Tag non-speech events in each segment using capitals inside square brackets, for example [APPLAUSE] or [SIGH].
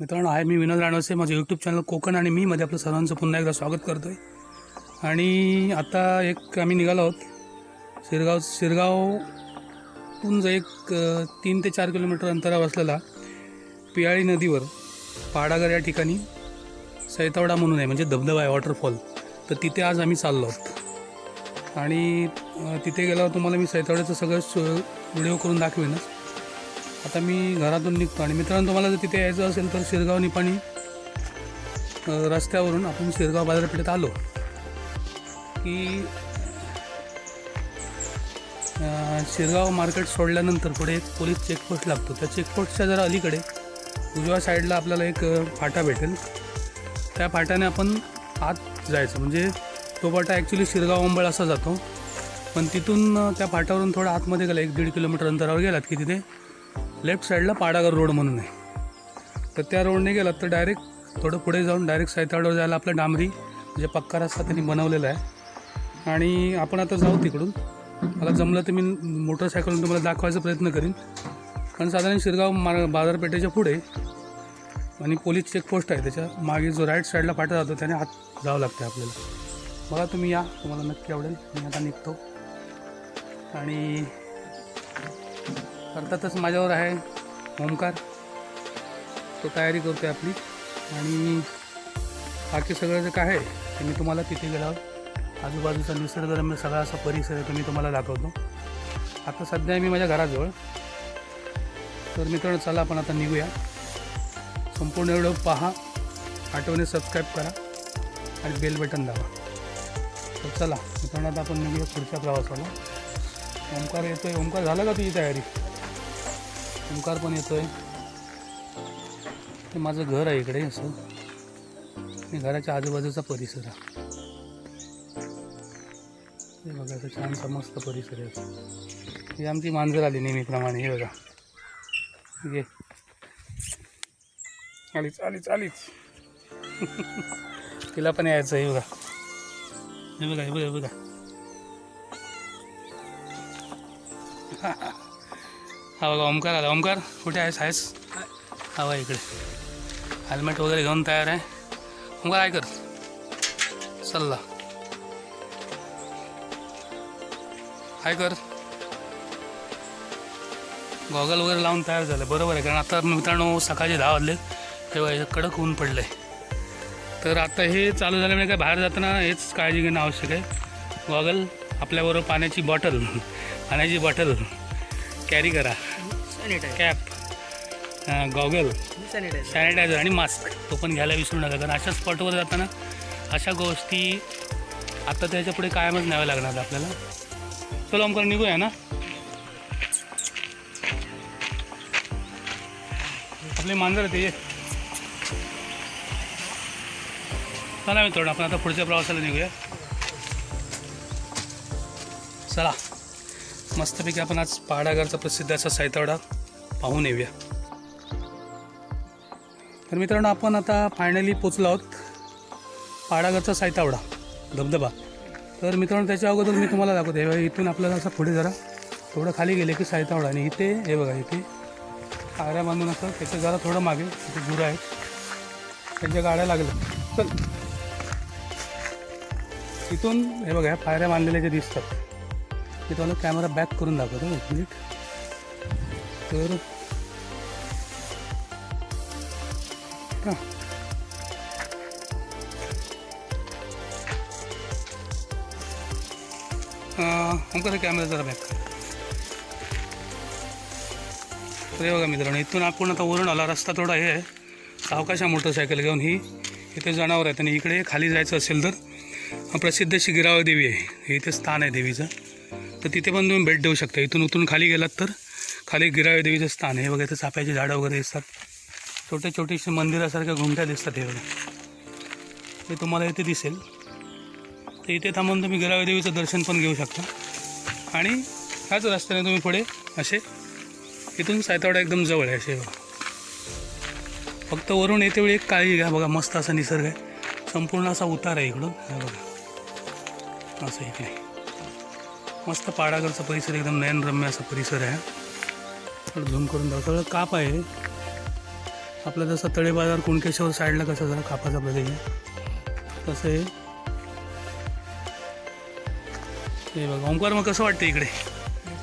मित्रांनो आहे मी विनोद राणवसे माझं यूट्यूब चॅनल कोकण आणि मी मध्ये आपलं सर्वांचं पुन्हा एकदा स्वागत करतो आहे आणि आता एक आम्ही निघालो आहोत. शिरगाव शिरगावहून जो एक तीन ते चार किलोमीटर अंतरावर असलेला पियाळी नदीवर पाडागर या ठिकाणी सैतावडा म्हणून आहे म्हणजे धबधबा आहे वॉटरफॉल तर तिथे आज आम्ही चाललो आहोत. आणि तिथे गेल्यावर तुम्हाला मी सैतावड्याचं सगळं व्हिडिओ करून दाखवेनच. आता मी घरातून निघतो आणि मित्रांनो तुम्हाला जर तिथे यायचं असेल तर शिरगाव निपाणी रस्त्यावरून आपण शिरगाव बाजारपेठेत आलो की शिरगाव मार्केट सोडल्यानंतर पुढे एक पोलीस चेकपोस्ट लागतो. त्या चेकपोस्टच्या जरा अलीकडे उजव्या साईडला आपल्याला एक फाटा भेटेल. त्या फाट्याने आपण आत जायचं. म्हणजे तो फाटा ॲक्च्युली शिरगाव अंबळ असा जातो. पण तिथून त्या फाट्यावरून थोडं आतमध्ये गेला एक दीड किलोमीटर अंतरावर गेलात की तिथे लेफ्ट साईडला पाडागर रोड म्हणून आहे. तर त्या रोडने गेलात तर डायरेक्ट थोडं पुढे जाऊन डायरेक्ट सायताडवर जायला आपलं डांबरी जे पक्का रस्ता त्यांनी बनवलेला आहे. आणि आपण आता जाऊ तिकडून. मला जमलं तर मी मोटरसायकलून तुम्हाला दाखवायचा प्रयत्न करीन. कारण साधारण शिरगाव मार बाजारपेठेच्या पुढे आणि पोलीस चेकपोस्ट आहे. त्याच्यामागे जो राईट साईडला फाटा जातो त्याने हात जावं लागतं आपल्याला. मला तुम्ही या. तुम्हाला नक्की आवडेल. मी आता निघतो. आणि अर्थातच माझ्यावर आहे ओमकार तो तयारी करतो आहे आपली. आणि बाकी सगळं जे काय आहे ते मी तुम्हाला तिथे गेल्यावर आजूबाजूचा निसर्गरम्य सगळा असा परिसर आहे तो मी तुम्हाला दाखवतो. आता सध्या मी माझ्या घराजवळ. तर मित्रांनो चला आपण आता निघूया. संपूर्ण एवढं पहा आठवणे सबस्क्राईब करा आणि बेल बटन दाबा. तर चला मित्रांनो आता आपण निघूया पुढच्या प्रवासाला. ओंकार येतोय. ओंकार झालं का तुझी तयारी? ओंकार पण येतोय. हे माझं घर आहे इकडे असं. आणि घराच्या आजूबाजूचा परिसर आहे. हे बघा असं छानसा मस्त परिसर आहे. असं. ही आमची मांजर आली नेहमीप्रमाणे हे बघा. घे आलीच आलीच आलीच. [LAUGHS] तिला पण यायचं आहे हे बघा. हे बघा हे बघा बघा. हा बघा ओमकार आला. ओमकार कुठे आहेस? आहेस? हा बघा इकडे. हेल्मेट वगैरे घेऊन तयार आहे. ओमकार काय कर? चल्ला काय कर? गॉगल वगैरे लावून तयार झालं. बरोबर आहे कारण आता मित्रांनो सकाळचे दहा वाजले तेव्हा कडक ऊन पडलं आहे तर आता हे चालू झाल्यामुळे म्हणजे काय बाहेर जाताना हेच काळजी घेणं आवश्यक आहे. गॉगल आपल्याबरोबर पाण्याची बॉटल. [LAUGHS] पाण्याची बॉटल. कॅरी. करा sanitiser cap goggle sanitiser sanitiser आणि मास्क तो पण घ्यायला विसरू नका. कारण अशा स्पॉटवर जाताना अशा गोष्टी आता त्याच्या पुढे कायमच न्याव्या लागणार आपल्याला. चलो ओमकार निघूया ना? आपले मांजर ते. चला मित्रांनो आपण आता पुढच्या प्रवासाला निघूया. चला. मस्तपैकी आपण आज पहाडागरचा प्रसिद्ध असा सायतावडा पाहून येऊया. तर मित्रांनो आपण आता फायनली पोचलो आहोत पहाडागरचा सायतावडा धबधबा. तर मित्रांनो त्याच्या अगोदर मी तुम्हाला दाखवतो. हे बघा, इथून आपल्याला असं पुढे जरा थोडं खाली गेले की सायतावडा आणि इथे हे बघा इथे पायऱ्या बांधून असं त्याच्या जरा थोडं मागे तिथे गुरं आहे त्यांच्या गाड्या लागल्या. चल. इथून हे बघा ह्या पायऱ्या बांधलेल्या ज्या दिसतात. मी तुम्हाला कॅमेरा बॅक करून दाखवतो एक मिनिट तर हां. ओंकार कॅमेरा जरा बॅक तर बघा मित्रांनो इथून आपण आता वरून आला. रस्ता थोडा हे आहे. सावकाशा मोटरसायकल घेऊन ही इथे जनावर आहेत आणि इकडे खाली जायचं असेल तर प्रसिद्ध अशी देवी आहे. हे इथे स्थान आहे देवीचं. तर तिथे पण तुम्ही भेट देऊ शकता. इथून उतरून खाली गेलात तर खाली गिरावे देवीचं स्थान आहे. हे बघा इथे चाफ्याची झाडं वगैरे दिसतात. छोटे छोटेसे मंदिरासारख्या घुमट्या दिसतात हे बघा. ते तुम्हाला इथे दिसेल. तर इथे थांबून तुम्ही गिरावे देवीचं दर्शन पण घेऊ शकता. आणि ह्याच रस्त्याने तुम्ही पुढे असे इथून सायतावडा एकदम जवळ आहे असे बघा. फक्त वरून येते वेळी एक काळजी घ्या बघा. मस्त असा निसर्ग आहे. संपूर्ण असा उतार आहे इकडून. बघा. असं इकडे मस्त पाडागडचा परिसर एकदम नयनरम्य असा परिसर आहे. थोडं झूम करून दाखव. सगळं काप आहे. आपलं जसं तळे बाजार कुणकेश्वर साईडला कसं जरा कापाचा बदल आहे तसं आहे. हे बघा ओंकार मग कसं वाटतं इकडे?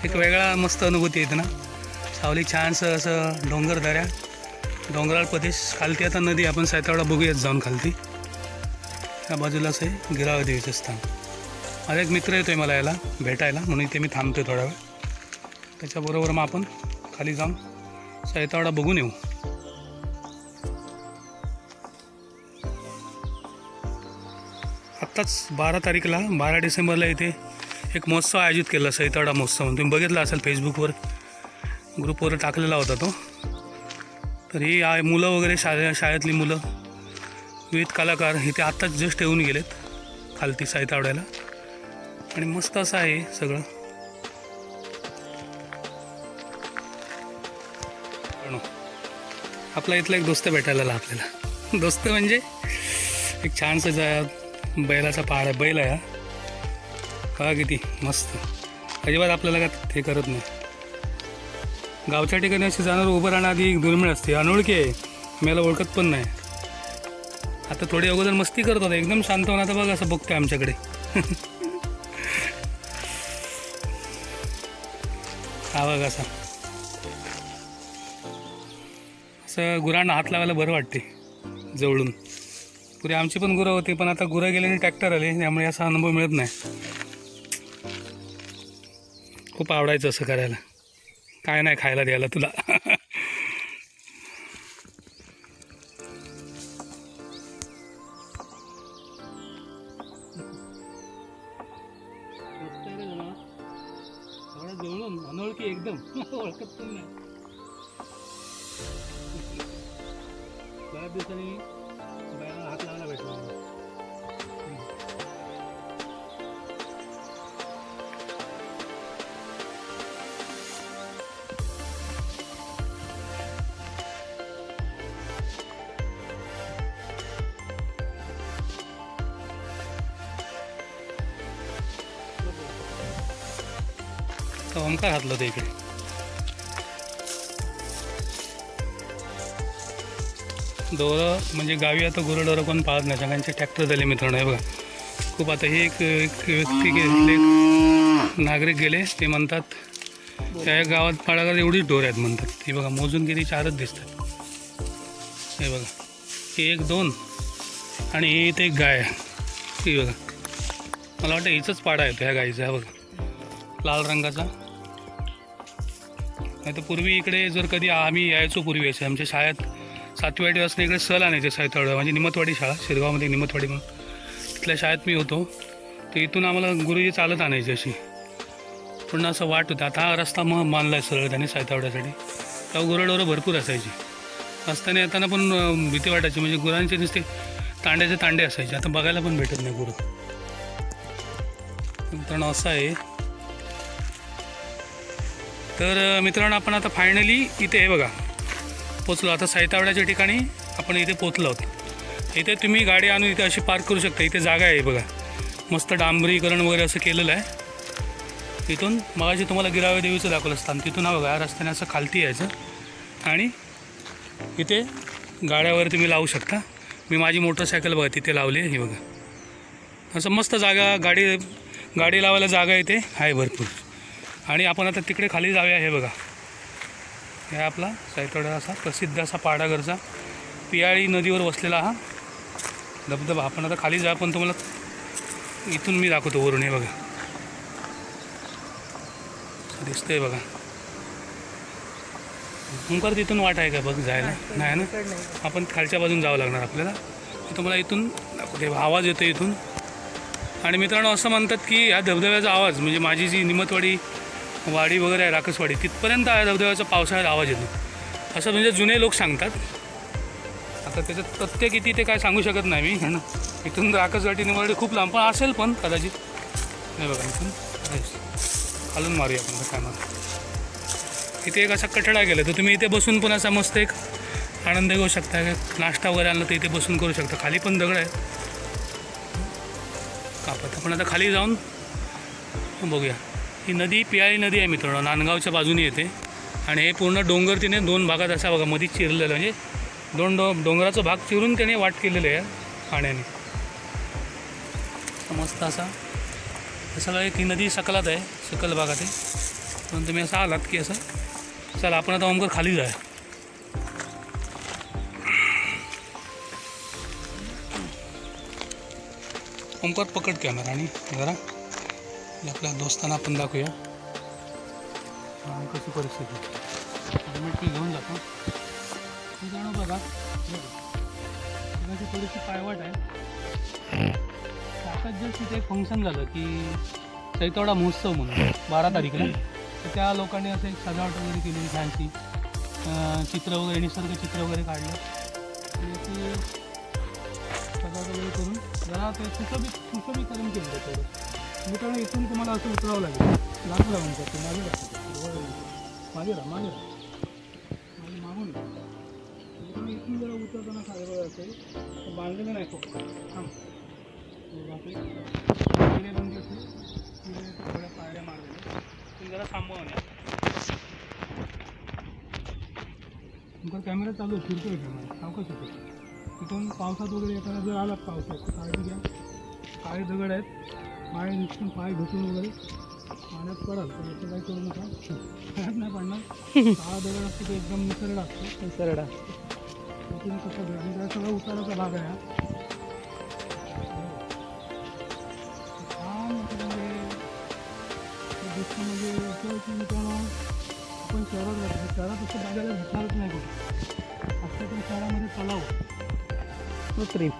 एक वेगळा मस्त अनुभूती येते ना? सावली छानसं असं डोंगर दऱ्या डोंगराळ प्रदेश. खालती आता नदी आपण सायतावडा बघूयात जाऊन खालती. त्या बाजूलाच आहे गिरावदेवीचं स्थान. माझा एक मित्र येतो आहे मला याला भेटायला म्हणून इथे मी थांबतोय थोडा वेळ. त्याच्याबरोबर मग आपण खाली जाऊन सैतावडा बघून येऊ. आत्ताच बारा तारीखला बारा डिसेंबरला इथे एक महोत्सव आयोजित केला सैतावडा महोत्सव. म्हणून तुम्ही बघितला असेल फेसबुकवर ग्रुपवर टाकलेला होता तो. तर ही आहे मुलं वगैरे शाळे शाळेतली मुलं विविध कलाकार इथे आत्ताच जस्ट येऊन गेलेत खालती सायतावड्याला आणि मस्त असं आहे सगळं. आपला इथला एक दोस्त भेटायला आला आपल्याला. दोस्त म्हणजे एक छानसं बैलाचा पहाड आहे बैल आहे हा. किती मस्त. अजिबात आपल्याला का हे करत नाही. गावच्या ठिकाणी अशी जाणार उभं राहण्याआधी एक दुर्मिळ असते अनोळखी आहे. मला ओळखत पण नाही. आता थोडी अगोदर मस्ती करत होता एकदम शांत होऊन आता बघा असं बघतोय आमच्याकडे. [LAUGHS] हा बघा असा? असं गुरांना हात लावायला बरं वाटते जवळून. पुरे आमची पण गुरं होती पण आता गुरं गेले आणि ट्रॅक्टर आले त्यामुळे असा अनुभव मिळत नाही. खूप आवडायचं असं करायला. काय नाही खायला द्यायला तुला. तर ओंकार हातला होता इकडे? दोरं म्हणजे गावी आता गुरुडोरं कोण पाळत नाही. सगळ्यांचे ट्रॅक्टर झाले मित्रांनो हे बघा. खूप आता हे एक एक व्यक्ती गेले नागरिक गेले ते म्हणतात त्या गावात पाडागात एवढीच डोर आहेत म्हणतात. ते बघा मोजून किती चारच दिसतात. हे बघा. हे एक दोन आणि हे इथे एक गाय आहे. ही बघा. मला वाटतं हिचंच पाडा येतो ह्या गाईचा हा बघा. लाल रंगाचा. नाही तर पूर्वी इकडे जर कधी आम्ही यायचो पूर्वी यायचो आमच्या शाळेत सातवी आठवी असताना इकडे सहल आणायचे सायतवाडा म्हणजे निमतवाडी शाळा शिरगावमध्ये निमतवाडी म्हणून. तिथल्या शाळेत मी होतो. तर इथून आम्हाला गुरुजी चालत आणायची अशी. पण असं वाट होतं. आता हा रस्ता मग मानला आहे सरळ त्याने सायतावड्यासाठी तेव्हा गुरडोरं भरपूर असायची. रस्त्याने येताना पण भीती वाटायची. म्हणजे गुरांचे नुसते तांड्याचे तांडे असायचे. आता बघायला पण भेटत नाही गुरु. मित्रांनो असं आहे. तर मित्रांनो आपण आता फायनली इथे आहे बघा पोचलो. आता सायतावड्याच्या ठिकाणी आपण इथे पोचलो आहोत. इथे तुम्ही गाडी आणून इथे अशी पार्क करू शकता. इथे जागा आहे बघा. मस्त डांबरीकरण वगैरे असं केलेलं आहे. तिथून मगाशी तुम्हाला गिरावे देवीचं दाखवलं असतं. तिथून हा बघा रस्त्याने असं खालती यायचं. आणि इथे गाड्यावर तुम्ही लावू शकता. मी माझी मोटरसायकल बघा तिथे लावली आहे हे बघा. असं मस्त जागा गाडी गाडी लावायला जागा इथे आहे भरपूर. आणि आपण आता तिकडे खाली जाऊया हे बघा. हे आपला सायतोडा असा प्रसिद्ध असा पाडागरचा पियाळी नदीवर वसलेला हा धबधबा. आपण आता खाली जा पण तुम्हाला इथून मी दाखवतो वरून हे बघा. दिसतंय बघा. ओंकार तिथून वाट आहे का बघ जायला? नाही ना? आपण खालच्या बाजून जावं लागणार आपल्याला. तुम्हाला इथून दाखवते. आवाज येतो इथून. आणि मित्रांनो असं म्हणतात की ह्या धबधब्याचा आवाज म्हणजे माझी जी निमतवाडी वाडी वगैरे आहे राकसवाडी तिथपर्यंत आहे धबधब्याचा पावसाळ्यात आवाज येतो. असं म्हणजे जुने लोक सांगतात. आता त्याच्यात तथ्य किती ते काय सांगू शकत नाही मी है ना? इथून राकसवाडी निमतवाडी खूप लांब पण असेल पण कदाचित. नाही बघा इथून खालून मारूया आपण काय मारू. इथे एक असा कठडा गेला तर तुम्ही इथे बसून पण असा मस्त एक आनंद घेऊ शकता. नाश्ता वगैरे आणला तर इथे बसून करू शकता. खाली पण दगड आहे कापत आपण आता खाली जाऊन बघूया. ही नदी पियाळी नदी आहे मित्रांनो. नांदगावच्या बाजूने येते. आणि हे पूर्ण डोंगर तिने दोन भागात असा बघा मध्ये चिरलेलं. म्हणजे दोन डो डोंगराचा भाग चिरून त्याने वाट केलेली आहे पाण्याने. मस्त असा. सगळं एक ही नदी सकलात आहे सकल भागात आहे पण तुम्ही असं आलात की असं. चला आपण आता ओमकर खाली जाय ओमकर पकड कॅमेरा आणि जरा. आपल्या दोस्तांना आपण दाखवूया. हा, कशी परिस्थिती हेल्मेट मी घेऊन जातो. मी जाणू हे बघा. सगळ्याची थोडीशी पायवाट आहे. आता जर तिथे एक फंक्शन झालं की चैतवडा महोत्सव म्हणून बारा तारीखला. तर त्या लोकांनी असं एक सजावट वगैरे केली छानशी चित्र वगैरे निसर्ग चित्र वगैरे काढलं. आणि सजावट वगैरे करून जरा ते सुशोभित सुशोभीकरण केलं थोडं मित्रांनो इथून तुम्हाला असं उतरावं लागेल. लागू लागून जाते मागे राहते मागे राहा मागे राहा. मागून राहा मित्रांनो म्हणजे इथून जरा उतरताना साधं असेल तर बांधलेलं नाही फक्त. थांब. हे बापरे. थोड्या पायऱ्या मारलेल्या तुम्ही जरा थांबवा ना. तुमचा कॅमेरा चालू आहे, फिरतोय कॅमेरा सावकाश होतो तिथून पावसात वगैरे येताना जर आलात पावसात काळजी घ्या. काळे दगड आहेत. पाय निघून पाय घुसून वगैरे पाण्यात पडाल तर याचं काही करू नका. पाण्यात नाही पडणार. काळा दगड असतो तो एकदम निसरड असतो सरडा तिथून कसं भेटून सगळं उताराचा भाग आहे हा. छान असं म्हणजे. म्हणजे असं की मित्रांनो आपण शहरात राहतो. शहरात असं बघायला भेटणारच नाही कुठे. असं पण शहरामध्ये तलाव. कृत्रिम.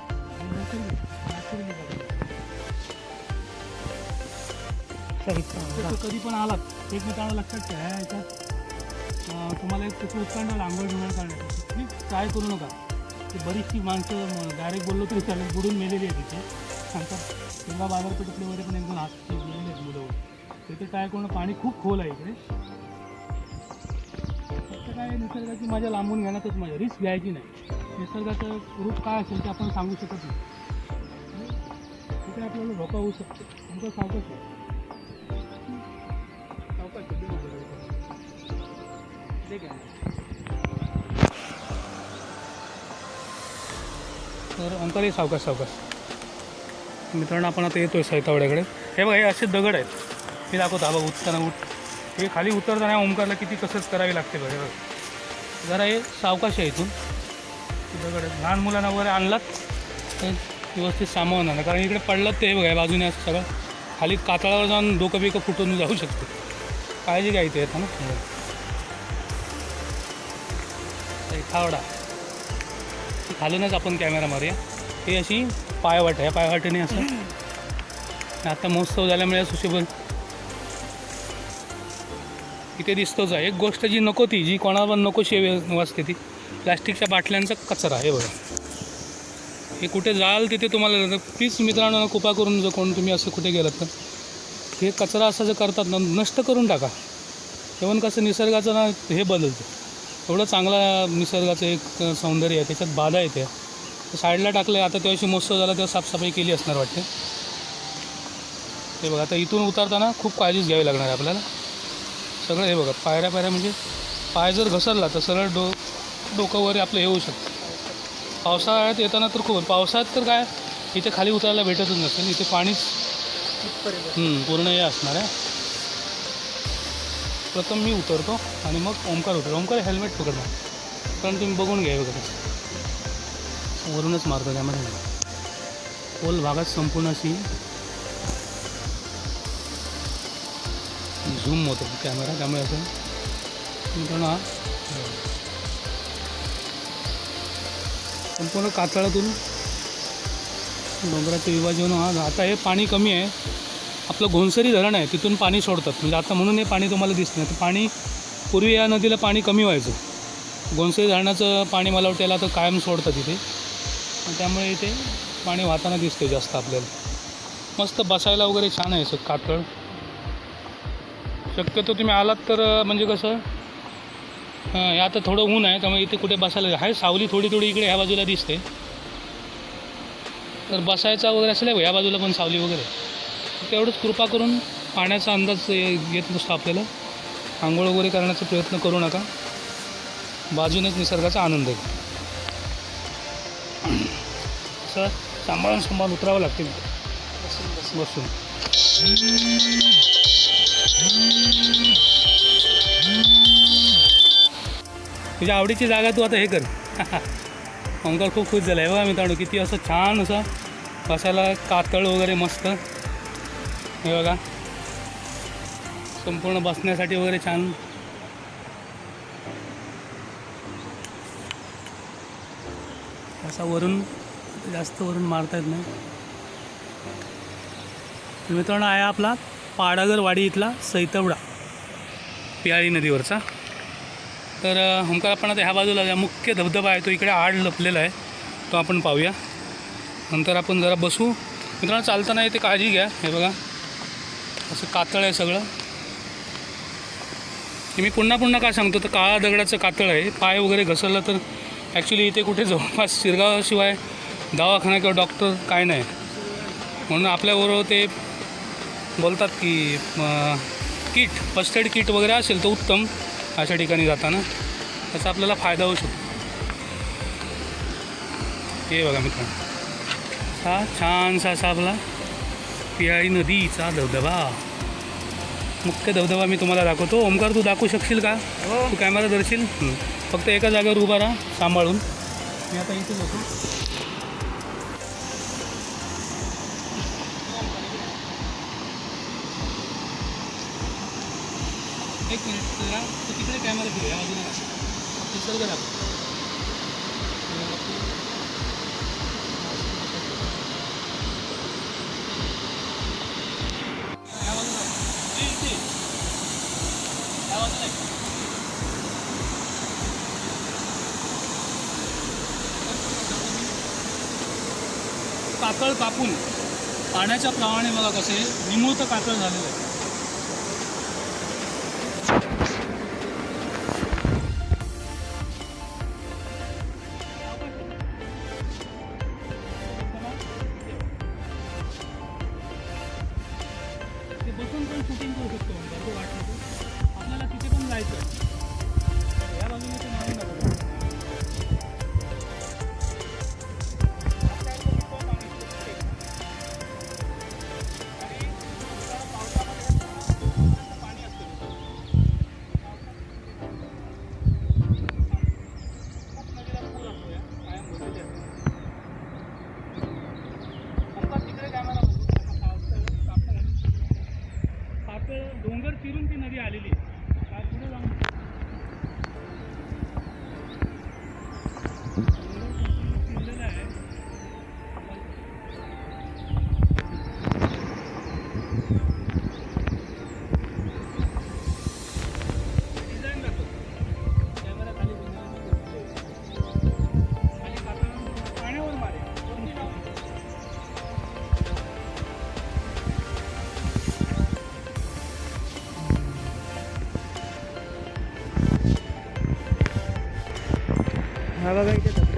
साहित्य कधी पण आलात एक मित्रांनो लक्षात ठेवा ह्या तुम्हाला एक त्याचं उत्कंठ आंघोळ घेऊन काढण्याची प्लीज ट्राय करू नका. ती बरीचशी माणसं डायरेक्ट बोललो तरी चालेल बुडून मेलेली आहे तिथे. सांगतात किंवा बाजारपेठेतले वगैरे पण एकदम हात ते गेलेले आहेत मुलं वगैरे. तिथे ट्राय करणं पाणी खूप खोल आहे इकडे. फक्त काय निसर्गाची मजा लांबून घेण्यातच मजा रिस्क घ्यायची नाही. निसर्गाचं रूप काय असेल ते आपण सांगू शकत नाही. तिथे आपल्याला धोका होऊ शकतो. तुमचं सांगतच नाही दे घ्या. तर अंतरही सावकाश सावकाश. मित्रांनो आपण आता येतोय सैतावड्याकडे. हे बघा हे असे दगड आहेत. मी दाखवतो हा बघ उठताना उठ. हे खाली उतरताना ओंकारला किती कसरत करावी लागते बघा हे बघ. जरा हे सावकाश आहे इथून. दगड आहेत. लहान मुलांना वगैरे आणलात तर व्यवस्थित सामावून आणा. कारण इकडे पडलं ते हे बघा बाजूने असं सगळं. खाली कातळावर जाऊन डोकं बिकं फुटून जाऊ शकते. काळजी घ्यायची आहे ना खावडा. खालूनच आपण कॅमेरा मारूया. ही अशी पायवाट आहे. या पायवाटेने असं. आता महोत्सव झाल्यामुळे सुशोभन इथे दिसतोच आहे. एक गोष्ट जी नको ती जी कोणाला पण नकोशी आहे वाचते ती प्लॅस्टिकच्या बाटल्यांचा कचरा आहे बघा. हे कुठे जाल तिथे तुम्हाला प्लीज मित्रांनो कृपा करून जर कोण तुम्ही असं कुठे गेलात तर हे कचरा असं जर करतात ना नष्ट करून टाका. तेव्हा कसं निसर्गाचं ना हे बदलतं. एवढं चांगला निसर्गाचं एक सौंदर्य आहे त्याच्यात बाधा येते. साईडला टाकलं आता तेव्हाशी महोत्सव झाला तेव्हा साफसफाई केली असणार वाटते. हे बघा आता इथून उतरताना खूप काळजीच घ्यावी लागणार आहे आपल्याला. सगळं हे बघा पायऱ्या पायऱ्या म्हणजे पाय जर घसरला तर सरळ डो डोकं वगैरे आपलं हे होऊ शकतं. पावसाळ्यात येताना तर खूप पावसाळ्यात तर काय इथे खाली उतरायला भेटतच नसेल इथे पाणीच पूर्ण हे असणार आहे. प्रथम मी उतरतो आणि मग ओंकार उतरतो. ओमकार हेल्मेट पकडणार कारण तुम्ही बघून घ्या वगैरे वरूनच मारतो त्यामध्ये. खोल भागात संपूर्ण अशी झूम होतो. कॅमेरा त्यामुळे असं मित्रांनो हा. संपूर्ण कातळातून डोंगराचे विभाजन हा. आता हे पाणी कमी आहे. आपलं घोणसरी धरण आहे तिथून पाणी सोडतात. म्हणजे आता म्हणून हे पाणी तुम्हाला दिसत नाही. तर पाणी पूर्वी या नदीला पाणी कमी व्हायचं. घोणसरी धरणाचं पाणी मला वाटतं याला तर कायम सोडतात इथे. त्यामुळे इथे पाणी वाहताना दिसते जास्त आपल्याला. मस्त बसायला वगैरे छान आहे असं कातळ. शक्यतो तुम्ही आलात तर म्हणजे कसं हे आता थोडं ऊन आहे त्यामुळे इथे कुठे बसायला आहे. सावली थोडी थोडी इकडे ह्या बाजूला दिसते. तर बसायचा वगैरे असेल ह्या बाजूला पण सावली वगैरे. तेवढंच कृपा करून पाण्याचा अंदाज येत नसतो आपल्याला. आंघोळ वगैरे करण्याचा प्रयत्न करू नका. बाजूनेच निसर्गाचा आनंद आहे. असं सांभाळून सांभाळून उतरावं लागते बसून. तुझ्या आवडीची जागा तू आता हे कर. [LAUGHS] अंकल खूप खुश झाला. आहे बघा मित्रांनो किती असं छान असं बसायला कातळ वगैरे मस्त. हे बघा. संपूर्ण बसण्यासाठी वगैरे छान. असा वरून जास्त वरून मारता येत नाही. मित्रांनो आहे आपला पाडागरवाडी इथला सैतवडा पियाळी नदीवरचा. तर हमकार आपण आता ह्या बाजूला ज्या मुख्य धबधबा आहे तो इकडे आड लपलेला आहे. तो आपण पाहूया. नंतर आपण जरा बसू. मित्रांनो चालताना येते काळजी घ्या. हे बघा. असं कातळ आहे सगळं. मी पुन्हा पुन्हा काय सांगतो तर काळा दगडाचं कातळ आहे. पाय वगैरे घसरलं तर ॲक्च्युली इथे कुठे जवळपास शिरगावाशिवाय दवाखाना किंवा डॉक्टर काय नाही. म्हणून आपल्याबरोबर ते बोलतात की किट फर्स्ट एड किट वगैरे असेल तर उत्तम अशा ठिकाणी जाताना. त्याचा आपल्याला फायदा होऊ शकतो. हे बघा मित्रांनो. हा छानसा असा आपला पियाळी नदीचा धबधबा. मुख्य धबधबा मी तुम्हाला दाखवतो. ओमकार तू दाखवू शकशील का? तू कॅमेरा धरशील? हं. फक्त एका जागेवर उभा राहा सांभाळून. मी आता इथेच होतो एक मिनिट जरा तू तिकडे कॅमेरा फिरू या बाजूला कातळ कापून पाण्याच्या प्रमाणे बघा कसे निमूळतं कातळ झालेलं आहे ते बसून पण शूटिंग करू शकतो वाटलं आपल्याला तिथे पण जायचं या बाजूने ते मारून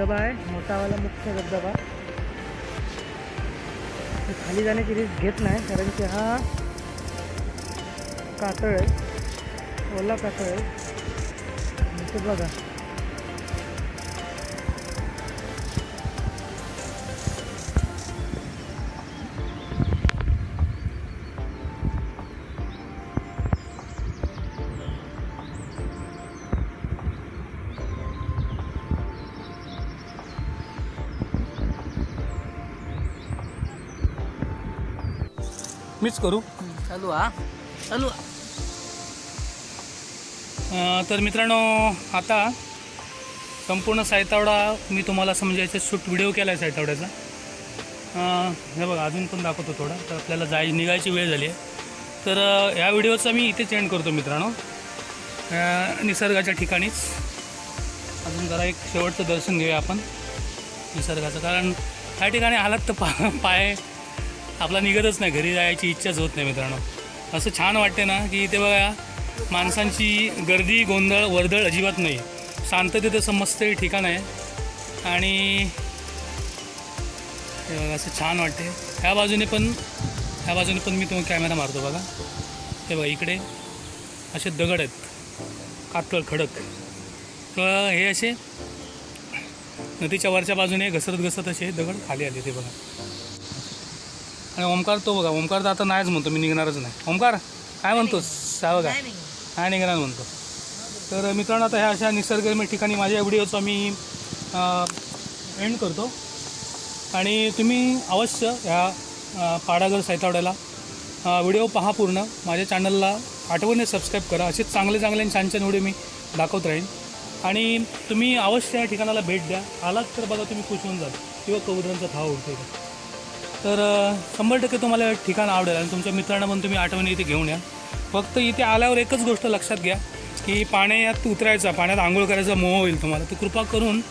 धबधबा आहे. मोठावाला मुख्य धबधबा खाली जाण्याची रिस्क घेत नाही कारण की हा कातळ आहे. ओला कातळ आहे. बघा. मीच करू? चालू हा. चालू. तर मित्रांनो आता संपूर्ण सायतावडा मी तुम्हाला समजायचं शूट व्हिडिओ केला आहे सायतावड्याचा हे बघा अजून पण दाखवतो थोडा तर आपल्याला जाय निघायची वेळ झाली आहे. तर ह्या व्हिडिओचा मी इथेच एंड करतो मित्रांनो. निसर्गाच्या ठिकाणीच. अजून जरा एक शेवटचं दर्शन घेऊया आपण निसर्गाचं कारण ह्या ठिकाणी आलात तर पा पाय आपला निघतच नाही घरी जायची इच्छाच होत नाही मित्रांनो. असं छान वाटते ना की इथे बघा माणसांची गर्दी गोंधळ वर्दळ अजिबात नाही. शांततेचं समस्त ठिकाण आहे. आणि बघा असं छान वाटते ह्या बाजूने पण ह्या बाजूने पण मी तुम्ही कॅमेरा मारतो बघा. हे बघा इकडे असे दगड आहेत. कातळ खडक. तर हे असे नदीच्या वरच्या बाजूने घसरत घसरत असे दगड खाली आले ते बघा. आणि ओमकार तो बघा ओमकार तर आता नाहीच म्हणतो मी निघणारच नाही. ओमकार काय म्हणतोस काय बघा. काय निघणार. म्हणतो. तर मित्रांनो आता ह्या अशा निसर्गरम्य ठिकाणी माझ्या व्हिडिओचा मी एंड करतो. आणि तुम्ही अवश्य ह्या पाडागर सायतावड्याला व्हिडिओ पहा पूर्ण. माझ्या चॅनलला आठवणीने सबस्क्राईब करा. असेच चांगले चांगले आणि छान छान व्हिडिओ मी दाखवत राहीन. आणि तुम्ही अवश्य या ठिकाणाला भेट द्या. आलात तर बघा तुम्ही खुश होऊन जाल. किंवा कबुतरांचा थाव उडतो. तर शंभर टक्के तुम्हाला ठिकाण आवडेल आणि तुमच्या मित्रांना पण तुम्ही आठवणी इथे घेऊन या. फक्त इथे आल्यावर एकच गोष्ट लक्षात घ्या की पाण्यात उतरायचा पाण्यात आंघोळ करायचा मोह होईल तुम्हाला. तर कृपा करून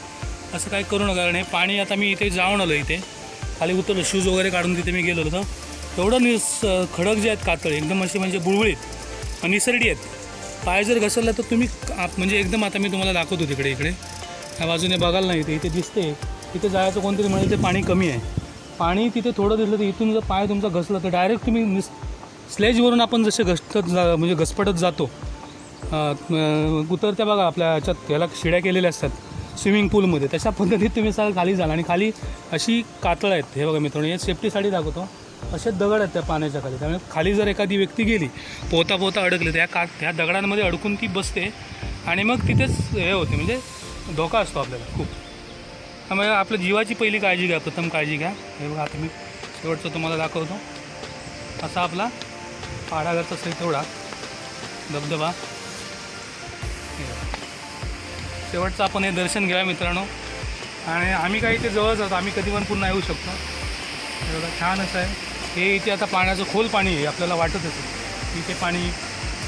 असं काही करू नका कारण हे पाणी आता मी इथे जाऊन आलो इथे. खाली उतरलो शूज वगैरे काढून तिथे मी गेलो होतो. एवढं निस खडक जे आहेत कातळ एकदम असे म्हणजे बुळबुळीत निसरडी आहेत. पाय जर घसरला तर तुम्ही आप- म्हणजे एकदम आता मी तुम्हाला दाखवतो तिकडे इकडे. या बाजूने बघाल नाही इथे इथे दिसते तिथे जायचं कोणतरी म्हणजे ते पाणी कमी आहे. पाणी तिथे थोडं दिसलं तर इथून जर पाय तुमचा घसलं तर डायरेक्ट तुम्ही निस स्लेजवरून आपण जसे घसटत जा म्हणजे घसपटत जातो. उतरत्या बघा आपल्या ह्याच्यात ह्याला शिड्या केलेल्या असतात स्विमिंग पूलमध्ये तशा पद्धतीत तुम्ही सगळं खाली जाल आणि खाली अशी कातळं आहेत. हे बघा मित्रांनो हे सेफ्टीसाठी दाखवतो. असे दगड आहेत त्या पाण्याच्या खाली. त्यामुळे खाली जर एखादी व्यक्ती गेली पोहता पोहता अडकली तर का त्या दगडांमध्ये अडकून ती बसते आणि मग तिथेच हे होते. म्हणजे धोका असतो आपल्याला खूप. त्यामुळे आपल्या जीवाची पहिली काळजी घ्या प्रथम काळजी घ्या. हे बघा आता मी शेवटचं तुम्हाला दाखवतो. असा आपला पाडाघरचा असेल तेवढा धबधबा शेवटचं आपण हे दर्शन घ्या मित्रांनो. आणि आम्ही काही इथे जवळच आहोत आम्ही कधी पण पुन्हा येऊ शकतो. एवढं बघा छान असं आहे. हे इथे आता पाण्याचं खोल पाणी आहे आपल्याला वाटत असेल इथे पाणी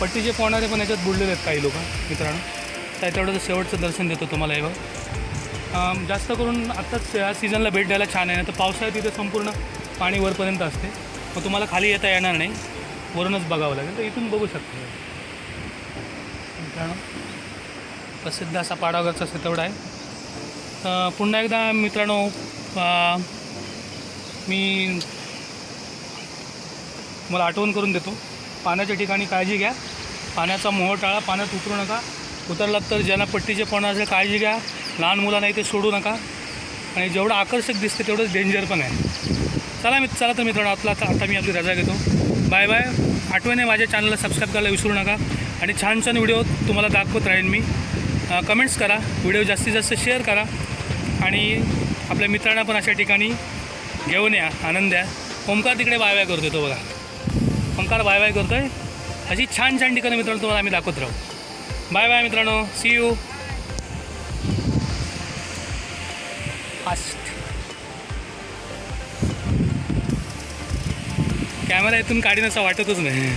पट्टीचे पोहणारे पण याच्यात बुडलेले आहेत काही लोक मित्रांनो. त्या तेवढं शेवटचं दर्शन देतो तुम्हाला हे बघा. जास्त करून आत्ताच या सीझनला भेट द्यायला छान आहे. ना तर पावसाळ्यात इथे संपूर्ण पाणी वरपर्यंत असते. मग तुम्हाला खाली येता येणार नाही. वरूनच बघावं लागेल. तर इथून बघू शकतो. मित्रांनो प्रसिद्ध असा पाडागरचा तेवढा आहे. तर पुन्हा एकदा मित्रांनो मी मला आठवण करून देतो. पाण्याच्या ठिकाणी काळजी घ्या. पाण्याचा मोह टाळा. पाण्यात उतरू नका. उतरलात तर ज्यांना पट्टीचे पण असेल काळजी घ्या. लहान मुलांना इथे सोडू नका. आणि जेवढं आकर्षक दिसते तेवढंच डेंजर पण आहे. चला मी चला तर मित्रांनो आपला आता आता मी आपली रजा घेतो. बाय बाय आठवणे माझ्या चॅनलला सबस्क्राईब करायला विसरू नका. आणि छान छान व्हिडिओ तुम्हाला दाखवत राहीन मी. कमेंट्स करा. व्हिडिओ जास्तीत जास्त शेअर करा. आणि आपल्या मित्रांना पण अशा ठिकाणी घेऊन या. आनंद द्या ओमकार तिकडे बाय बाय करतो तो बघा. ओमकार बाय बाय करतो आहे अशी छान छान ठिकाणी मित्रांनो तुम्हाला आम्ही दाखवत राहू. बाय बाय मित्रांनो. See you fast. कॅमेरा इथून काढीन असं वाटतच नाही.